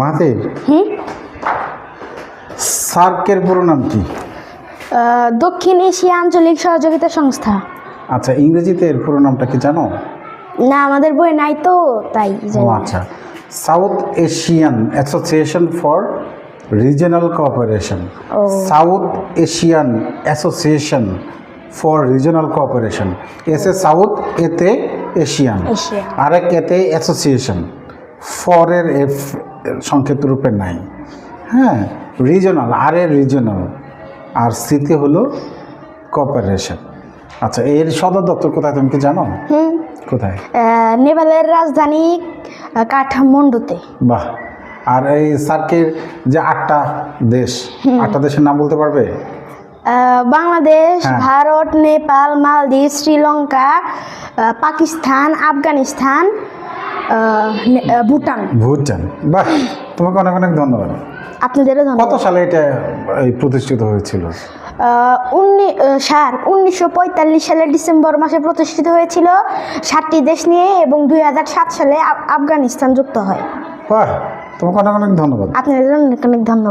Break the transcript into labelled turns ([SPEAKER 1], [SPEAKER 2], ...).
[SPEAKER 1] Mahathir
[SPEAKER 2] হুম?
[SPEAKER 1] সার্কের পুরো নাম কি?
[SPEAKER 2] দক্ষিণ এশিয়া আঞ্চলিক সহযোগিতা সংস্থা।
[SPEAKER 1] আচ্ছা ইংরেজিতে এর পুরো নামটা কি জানো?
[SPEAKER 2] না আমাদের বই নাই তো তাই
[SPEAKER 1] ও আচ্ছা। South Asian Association for Regional Cooperation. South Asian Association for Regional Cooperation. এসে সাউথ এতে এশিয়ান।
[SPEAKER 2] এশিয়া।
[SPEAKER 1] আরেক এতে অ্যাসোসিয়েশন। ফরের এফ সংক্ষেপ রূপে নাই। হ্যাঁ রিজনাল আর এর রিজনাল আর সিতে হলো কোঅপারেশন আচ্ছা এর সদর দপ্তর কোথায় তুমি কি জানো? কোথায়?
[SPEAKER 2] নেপালের রাজধানী কাঠমান্ডুতে।
[SPEAKER 1] বাহ! আর এই সার্কের যে আটটা দেশ আটটা দেশের নাম বলতে পারবে?
[SPEAKER 2] বাংলাদেশ
[SPEAKER 1] হ্যাঁ।
[SPEAKER 2] ভারত নেপাল মালদ্বীপ শ্রীলঙ্কা পাকিস্তান আফগানিস্তান ভুটান।
[SPEAKER 1] ভুটান। বাহ তোমাকে অনেক অনেক ধন্যবাদ।
[SPEAKER 2] আপনাদেরও
[SPEAKER 1] কত
[SPEAKER 2] ধন্যবাদ
[SPEAKER 1] সালে এটা প্রতিষ্ঠিত হয়েছিল?
[SPEAKER 2] উনি সার উনিশশো পঁয়তাল্লিশ সালের ডিসেম্বর মাসে প্রতিষ্ঠিত হয়েছিল সাতটি দেশ নিয়ে এবং দুই হাজার সাত সালে আফ- আফগানিস্তান যুক্ত হয়।
[SPEAKER 1] বাহ তোমাকে অনেক অনেক ধন্যবাদ।
[SPEAKER 2] আপনাদের অনেক অনেক ধন্যবাদ।